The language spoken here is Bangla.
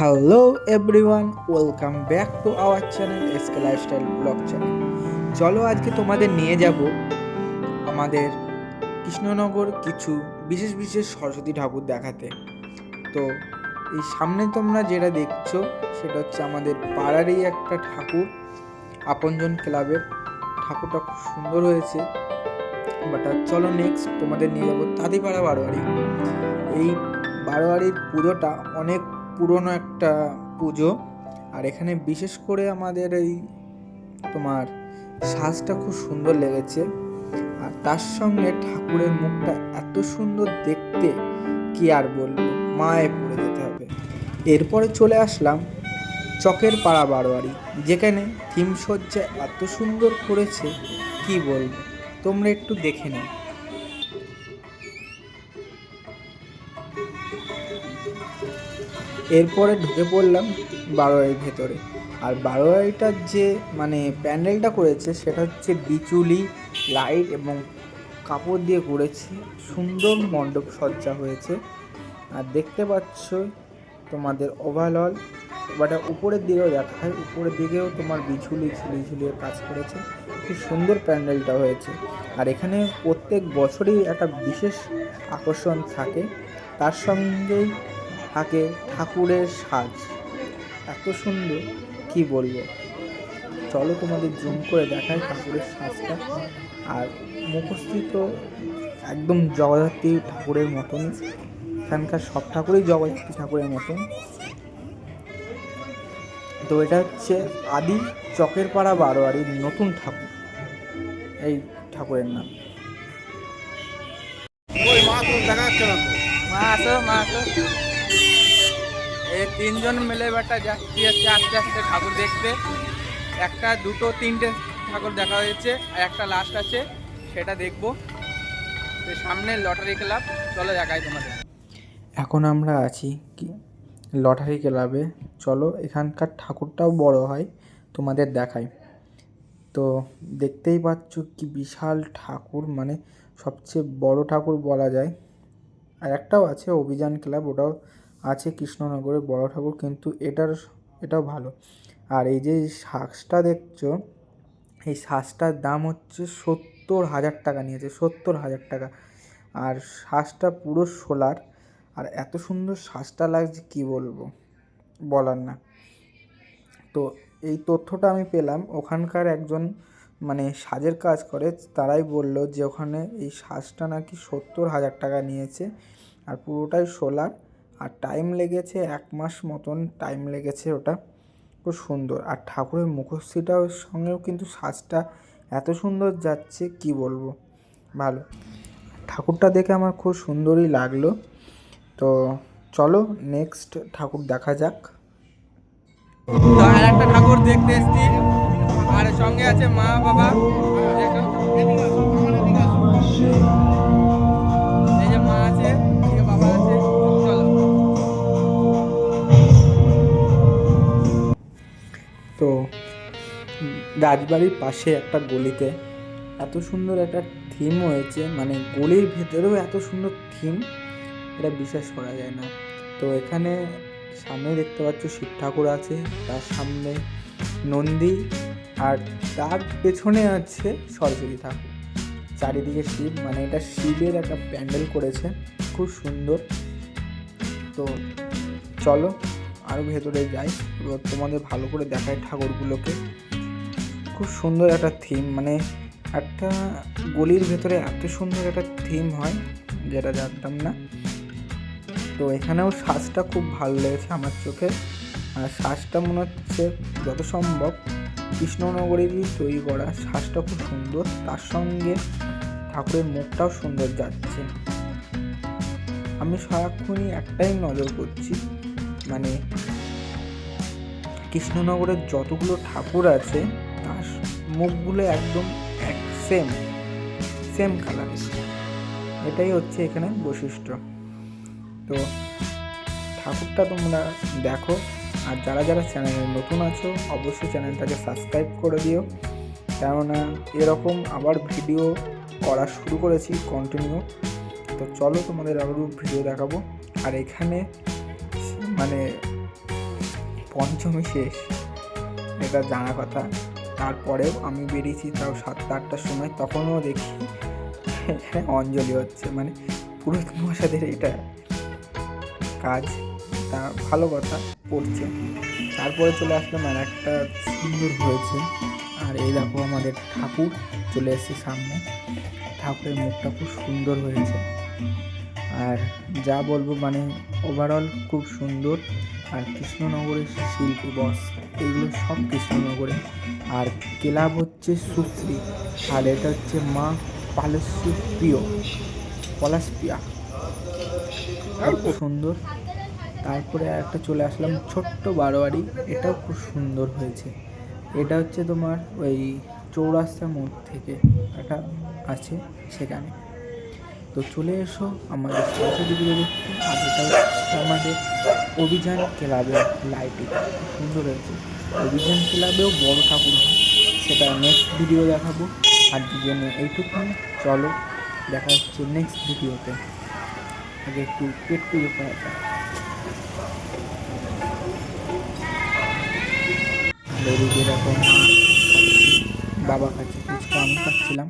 Hello everyone welcome back to our channel SK lifestyle blog channel চলো আজকে তোমাদের নিয়ে যাব আমাদের কৃষ্ণনগর কিছু বিশেষ বিশেষ সরস্বতী ঠাকুর দেখাতে। তো এই সামনে তোমরা যেটা দেখছ, সেটা হচ্ছে আমাদের পাড়ারই একটা ঠাকুর, আপনজন ক্লাবের। ঠাকুরটা খুব সুন্দর হয়েছে। বাট চলো নেক্সট তোমাদের নিয়ে যাব তাঁতিপাড়া বারোয়ারি। এই বারোয়ারির পুজোটা অনেক পুরনো একটা পুজো। আর এখানে বিশেষ করে আমাদের এই তোমার সাজটা খুব সুন্দর লেগেছে। আর তার সঙ্গে ঠাকুরের মুখটা এত সুন্দর দেখতে কি আর বলব মায়ে পড়ে যেতে হবে। এরপরে চলে আসলাম চকের পাড়া বারোয়ারি, যেখানে থিম সজ্জা এত সুন্দর করেছে, কি বলব? তোমরা একটু দেখে নাও। এরপরে ঢুকে পড়লাম বারোয়ারির ভেতরে। আর বারোয়ারিটার যে মানে প্যান্ডেলটা করেছে, সেটা হচ্ছে বিচুলি লাইট এবং কাপড় দিয়ে করেছে। সুন্দর মণ্ডপ সজ্জা হয়েছে। আর দেখতে পাচ্ছ তোমাদের ওভারঅল বাট উপরের দিকেও দেখায়, উপরের দিকেও তোমার বিছুলি ঝুলি ঝুলিয়ে কাজ করেছে। খুব সুন্দর প্যান্ডেলটা হয়েছে। আর এখানে প্রত্যেক বছরই একটা বিশেষ আকর্ষণ থাকে। তার সঙ্গেই থাকে ঠাকুরের সাজ। এত সুন্দর কি বলব? চলো তোমাদের জুম করে দেখায় ঠাকুরের সাজটা। আর মুখস্থি তো একদম জগদ্ধাত্রী ঠাকুরের মতন। এখানকার সব ঠাকুরই জগদ্ধাত্রী ঠাকুরের মতন। তো এটা হচ্ছে আদি চকের পাড়া বারোয়ারির নতুন ঠাকুর। এই ঠাকুরের নাম। মা তো দেখা যাচ্ছে না মা আসো মা আসো। তিনজন মিলে বেটা যাচ্ছি হচ্ছে আস্তে আস্তে ঠাকুর দেখতে। একটা, দুটো, তিনটে ঠাকুর দেখা হয়েছে আর একটা লাস্ট আছে, সেটা দেখব। তো সামনে লটারি ক্লাব চলো দেখাই তোমাদের। এখন আমরা আছি কি? লটারি ক্লাবে চলো, এখানকার ঠাকুরটাও বড় হয়, তোমাদের দেখাই। তো দেখতেই পাচ্ছ কি বিশাল ঠাকুর মানে সবচেয়ে বড় ঠাকুর বলা যায়। আর একটাও আছে অভিযান ক্লাব ওটাও আছে কৃষ্ণনগরে, বড় ঠাকুর, কিন্তু এটার এটাও ভালো। আর এই যে শ্বাসটা দেখছ, এই শ্বাসটার দাম হচ্ছে সত্তর হাজার টাকা নিয়েছে, সত্তর হাজার টাকা। আর শ্বাসটা পুরো সোলার, আর এত সুন্দর শ্বাসটা লাগছে, কি বলব? বলার না। তো এই তথ্যটা আমি পেলাম, ওখানকার একজন মানে সাজের কাজ করে, তারাই বলল যে ওখানে এই সাজটা নাকি সত্তর হাজার টাকা নিয়েছে, আর পুরোটাই সোলার। আর টাইম লেগেছে এক মাস মতন টাইম লেগেছে ওটা। খুব সুন্দর। আর ঠাকুরের মুখশ্রীটার সঙ্গেও কিন্তু সাজটা এত সুন্দর যাচ্ছে, কি বলব? ভালো। ঠাকুরটা দেখে আমার খুব সুন্দরই লাগল। তো চলো নেক্সট ঠাকুর দেখা যাক। আর একটা ঠাকুর দেখতে এসছি। আর সঙ্গে আছে মা, বাবা। রাজবাড়ির পাশে একটা গলিতে। এত সুন্দর একটা থিম হয়েছে মানে গলির ভেতরেও এত সুন্দর থিম এটা বিশ্বাস করা যায় না। তো এখানে সামনে দেখতে পাচ্ছ শিব ঠাকুর আছে, তার সামনে নন্দী, আর তার পেছনে আছে সরস্বতী ঠাকুর। চারিদিকে শিব মানে এটা শিবের একটা প্যান্ডেল করেছে, খুব সুন্দর। তো চলো আরও ভেতরে যাই তোমাদের ভালো করে দেখায় ঠাকুরগুলোকে। খুব সুন্দর একটা থিম মানে একটা গলির ভেতরে এত সুন্দর একটা থিম হয়, যেটা জানতাম না। তো এখানেও শ্বাসটা খুব ভালো লেগেছে আমার চোখে। আর শ্বাসটা মনে হচ্ছে যত সম্ভব কৃষ্ণনগরেরই তৈরি করা। শ্বাসটা খুব সুন্দর, তার সঙ্গে ঠাকুরের মুখটাও সুন্দর যাচ্ছে। আমি সারাক্ষণই একটাই নজর করছি মানে কৃষ্ণনগরের যতগুলো ঠাকুর আছে তার মুখগুলো একদম এক সেম সেম কালার এটাই হচ্ছে এখানে বৈশিষ্ট্য। তো ঠাকুরটা তোমরা দেখো, আর যারা যারা চ্যানেলে নতুন আছো, অবশ্যই চ্যানেলটাকে সাবস্ক্রাইব করে দিও। কেননা এরকম আবার ভিডিও করা শুরু করেছি কন্টিনিউ তো চলো তোমাদের আরও ভিডিও দেখাবো। আর এখানে মানে পঞ্চমী শেষ, এটা জানা কথা। তারপরেও আমি বেরিয়েছি তাও সাতটা আটটার সময়, তখনও দেখি এখানে অঞ্জলি হচ্ছে মানে পুরোহিত মশাদের এটা কাজ, তা ভালো কথা পড়ছে তারপরে চলে আসলাম আর একটা সুন্দর হয়েছে, আর এই দেখো আমাদের ঠাকুর চলে এসেছে সামনে, ঠাকুরের মুখটা খুব সুন্দর হয়েছে। আর যা বলব মানে ওভারঅল খুব সুন্দর। আর কৃষ্ণনগরের শিল্পী বস এগুলো সব কৃষ্ণনগরে। আর ক্লাব হচ্ছে সুশ্রী, আর এটা হচ্ছে মা পালস্যি প্রিয় পলাশপ্রিয়া। খুব সুন্দর। তারপরে একটা চলে আসলাম ছোট্ট বারোয়ারি, এটাও খুব সুন্দর হয়েছে। এটা হচ্ছে তোমার ওই চৌরাস্তার মোড় থেকে একটা আছে সেখানে। তো চলে এসো আমাদের সরস্বতী পুজো দেখতে আর এটা আমাদের অভিযান ক্লাবে লাইটিং সুন্দর হয়েছে। অভিযান ক্লাবেও বড় ঠাকুর হয়। সেটা নেক্সট ভিডিও দেখাবো। আর জন্য এইটুকুনি চলো, দেখা হচ্ছে নেক্সট ভিডিওতে আগে একটু পেট পুজো করা মা বাবা খাচ্ছে ফুচকা আমি খাচ্ছিলাম